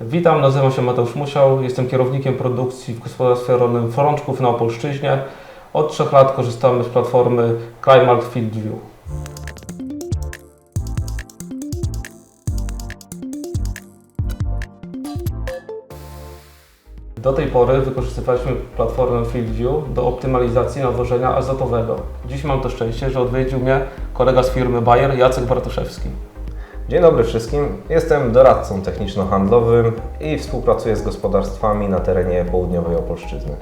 Witam, nazywam się Mateusz Musiał, jestem kierownikiem produkcji w gospodarstwie rolnym Frączków na Opolszczyźnie. Od trzech lat korzystamy z platformy Climate Field View. Do tej pory wykorzystywaliśmy platformę Field View do optymalizacji nawożenia azotowego. Dziś mam to szczęście, że odwiedził mnie kolega z firmy Bayer, Jacek Bartoszewski. Dzień dobry wszystkim. Jestem doradcą techniczno-handlowym i współpracuję z gospodarstwami na terenie południowej Opolszczyzny.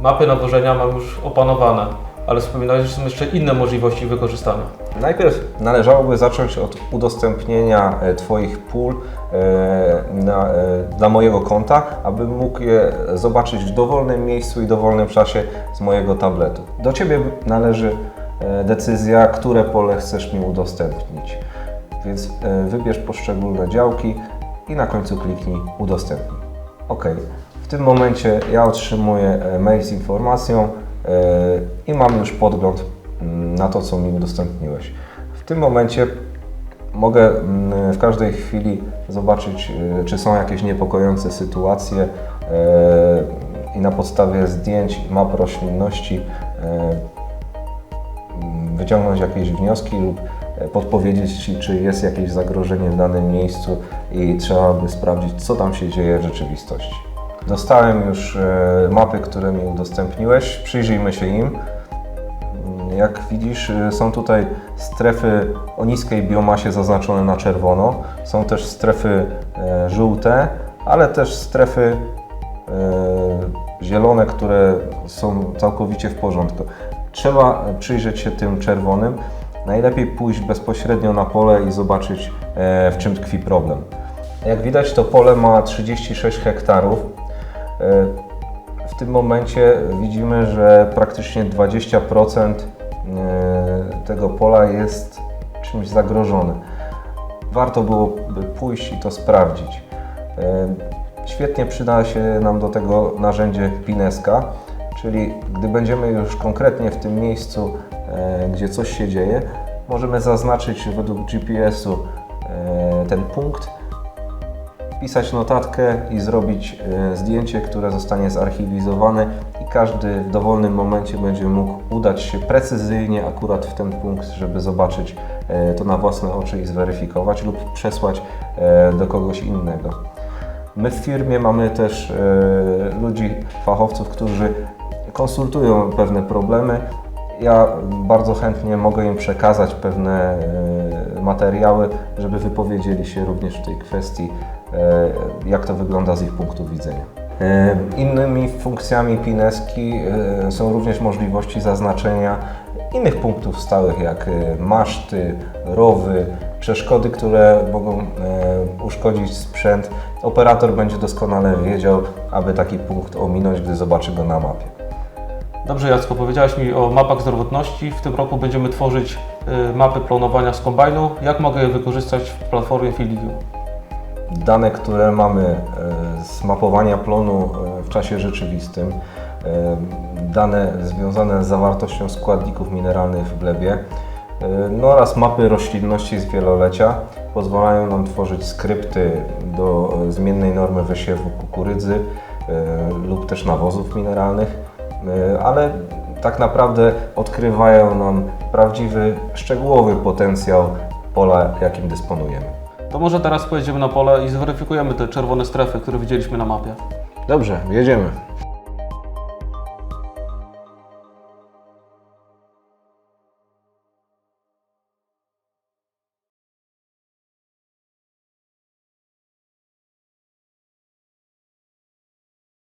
Mapy nawożenia mam już opanowane, ale wspominałeś, że są jeszcze inne możliwości wykorzystania. Najpierw należałoby zacząć od udostępnienia e, Twoich pól e, na, e, dla mojego konta, abym mógł je zobaczyć w dowolnym miejscu i dowolnym czasie z mojego tabletu. Do Ciebie należy decyzja, które pole chcesz mi udostępnić. Więc e, wybierz poszczególne działki i na końcu kliknij udostępnij. OK. W tym momencie ja otrzymuję e, mail z informacją e, i mam już podgląd mm, na to, co mi udostępniłeś. W tym momencie mogę mm, w każdej chwili zobaczyć, czy są jakieś niepokojące sytuacje i na podstawie zdjęć, map roślinności mm, wyciągnąć jakieś wnioski lub podpowiedzieć Ci, czy jest jakieś zagrożenie w danym miejscu i trzeba by sprawdzić, co tam się dzieje w rzeczywistości. Dostałem już e, mapy, które mi udostępniłeś. Przyjrzyjmy się im. Mm, Jak widzisz, e, są tutaj strefy o niskiej biomasie zaznaczone na czerwono. Są też strefy e, żółte, ale też strefy e, zielone, które są całkowicie w porządku. Trzeba przyjrzeć się tym czerwonym. Najlepiej pójść bezpośrednio na pole i zobaczyć, e, w czym tkwi problem. Jak widać, to pole ma 36 hektarów. E, W tym momencie widzimy, że praktycznie 20% e, tego pola jest czymś zagrożone. Warto byłoby pójść i to sprawdzić. Świetnie przyda się nam do tego narzędzie Pineska, czyli gdy będziemy już konkretnie w tym miejscu, gdzie coś się dzieje, możemy zaznaczyć według GPS-u e, ten punkt, wpisać notatkę i zrobić e, zdjęcie, które zostanie zarchiwizowane i każdy w dowolnym momencie będzie mógł udać się precyzyjnie akurat w ten punkt, żeby zobaczyć e, to na własne oczy i zweryfikować lub przesłać do kogoś innego. My w firmie mamy też ludzi, fachowców, którzy konsultują pewne problemy. Ja bardzo chętnie mogę im przekazać pewne e, materiały, żeby wypowiedzieli się również w tej kwestii, e, jak to wygląda z ich punktu widzenia. E, Innymi funkcjami Pineski są również możliwości zaznaczenia innych punktów stałych, jak maszty, rowy, przeszkody, które mogą uszkodzić sprzęt. Operator będzie doskonale wiedział, aby taki punkt ominąć, gdy zobaczy go na mapie. Dobrze Jacko, powiedziałeś mi o mapach zdrowotności. W tym roku będziemy tworzyć y, mapy planowania z kombajnu. Jak mogę je wykorzystać w platformie View? Dane, które mamy e, z mapowania plonu e, w czasie rzeczywistym, dane związane z zawartością składników mineralnych w glebie no oraz mapy roślinności z wielolecia pozwalają nam tworzyć skrypty do zmiennej normy wysiewu kukurydzy lub też nawozów mineralnych, ale tak naprawdę odkrywają nam prawdziwy, szczegółowy potencjał pola, jakim dysponujemy. To może teraz pojedziemy na pole i zweryfikujemy te czerwone strefy, które widzieliśmy na mapie. Dobrze, jedziemy.